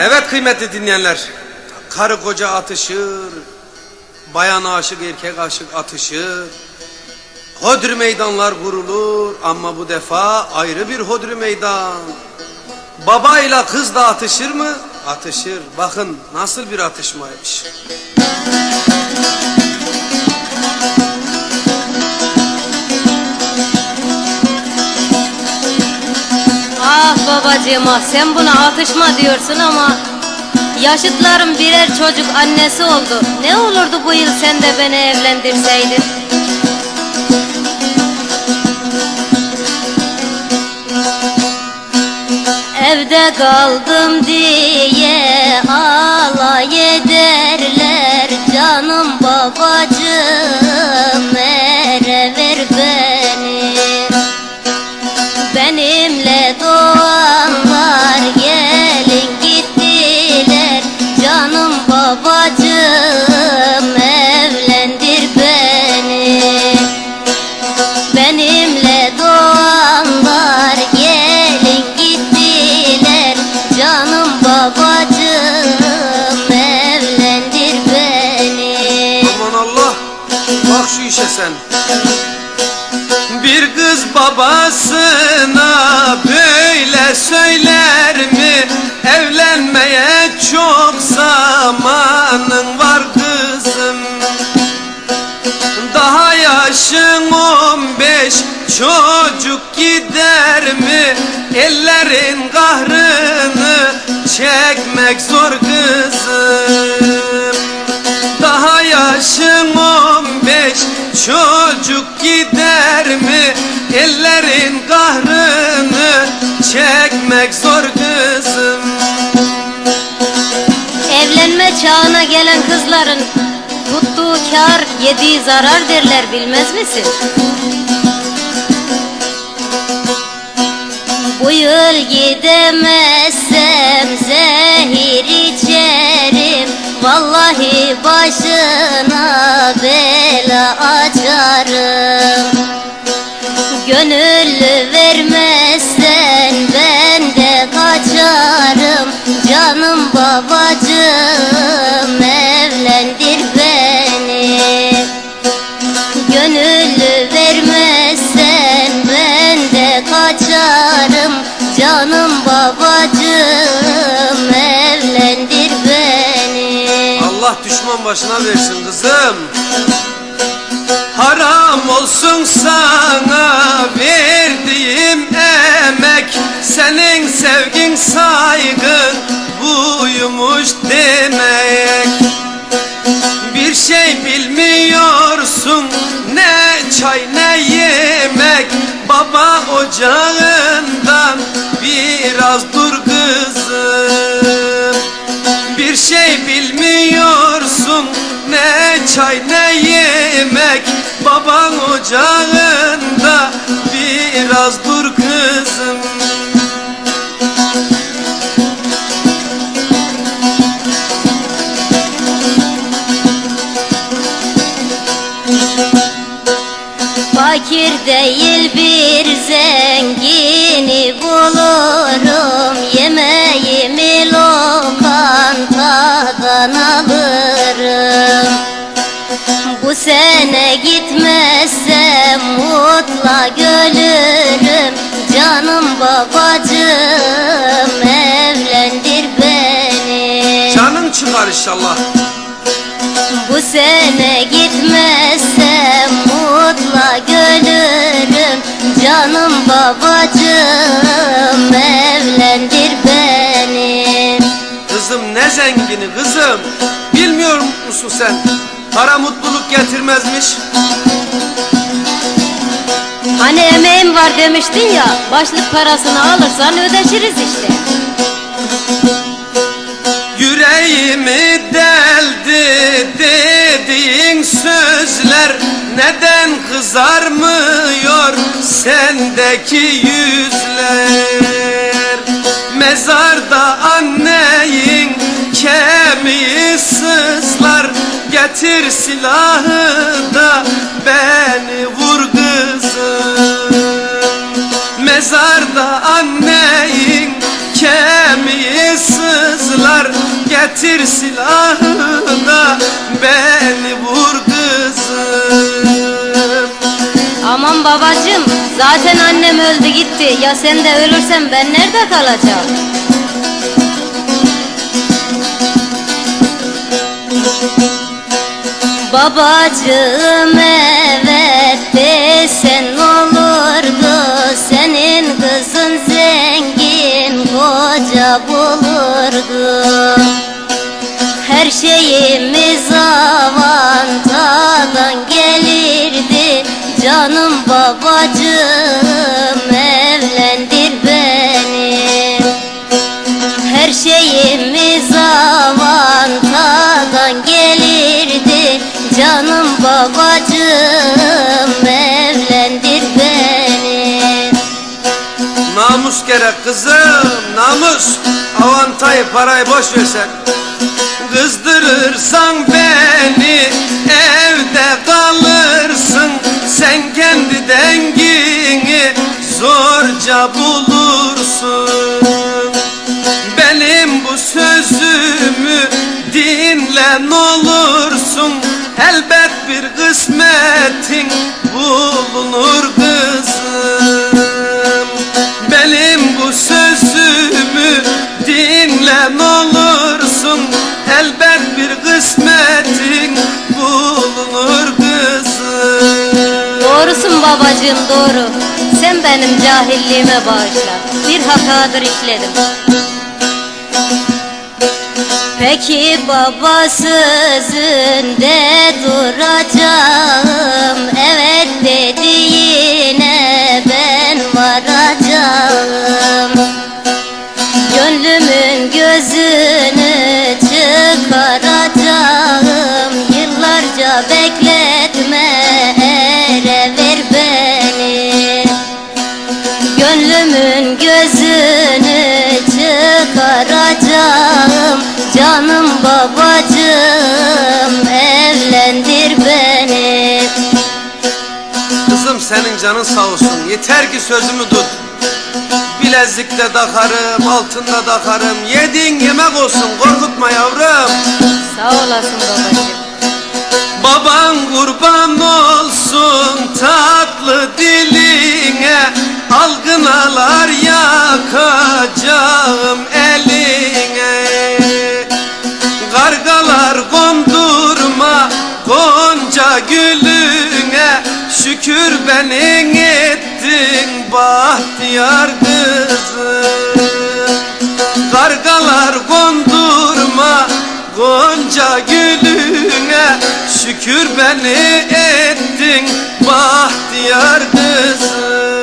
Evet kıymetli dinleyenler. Karı koca atışır. Bayan aşık erkek aşık atışır. Hodri meydanlar kurulur ama bu defa ayrı bir hodri meydan. Babayla kız da atışır mı? Atışır. Bakın nasıl bir atışmaymış. Ah babacığım ah sen buna atışma diyorsun ama Yaşıtlarım birer çocuk annesi oldu. Ne olurdu bu yıl sen de beni evlendirseydin? Evde kaldım diye alay ederler. Canım babacığım ere ver beni. Benimle Ellerin kahrını çekmek zor kızım. Daha yaşın on beş çocuk gider mi? Ellerin kahrını çekmek zor kızım. Evlenme çağına gelen kızların tuttuğu kar yediği zarar derler bilmez misin? Bu yıl gidemezsem zehir içerim. Vallahi başına bela açarım. Gönül vermezsen ben de kaçarım. Canım babacığım Allah düşman başına versin kızım. Haram olsun sana verdiğim emek. Senin sevgin saygın buymuş demek. Bir şey bilmiyorsun ne çay ne yemek. Baba ocağından biraz dur kızım. Bir şey bilmiyorsun Ne çay ne yemek Baban ocağında. Biraz dur kızım. Fakir değil bir zengini bulurum. Yemeğimi lokantadan alırım sene gitmezsem mutla ölürüm Canım babacığım evlendir beni. Canın çıkar inşallah. Bu sene gitmezsem mutla ölürüm Canım babacığım evlendir beni. Kızım ne zengini kızım? Bilmiyor musun sen? Para mutluluk getirmezmiş. Hani emeğim var demiştin ya Başlık parasını alırsan ödeşiriz işte. Yüreğimi deldi dediğin sözler Neden kızarmıyor sendeki yüzler? Mezarda anneyin kemiği sızlar getir silahı da beni vur kızım. Mezarda anneyin kemiği sızlar. Getir silahı da beni vur kızım. Aman babacım zaten annem öldü gitti. Ya sen de ölürsen ben nerede kalacağım? Babacığım evet desen olurdu. Senin kızın zengin koca bulurdu. Her şeyimiz avantadan gelirdi. Canım babacığım babacığım evlendir beni. Namus gerek kızım namus. Avantayı parayı boş versen. Kızdırırsan beni Evde kalırsın. Sen kendi dengini Zorca bulursun kısmetin bulunur kızım. Benim bu sözümü dinle olursun. Elbet bir kısmetin bulunur kızım. Doğrusun babacığım doğru. Sen benim cahilliğime bağışla. Bir hatadır işledim Peki baba sözünde duracağım. Evet dediğine Canın sağ olsun. Yeter ki sözümü tut. Bilezikte takarım, altında takarım. Yediğin yemek olsun, korkutma yavrum. Sağ olasın babacığım. Baban kurban olsun. Tatlı diline Algınalar yakacağım eline. Kargalar kondurma Gonca gülüne bahtiyar kızı. Kargalar kondurma Gonca gülüne Şükür beni ettin Bahtiyar kızı.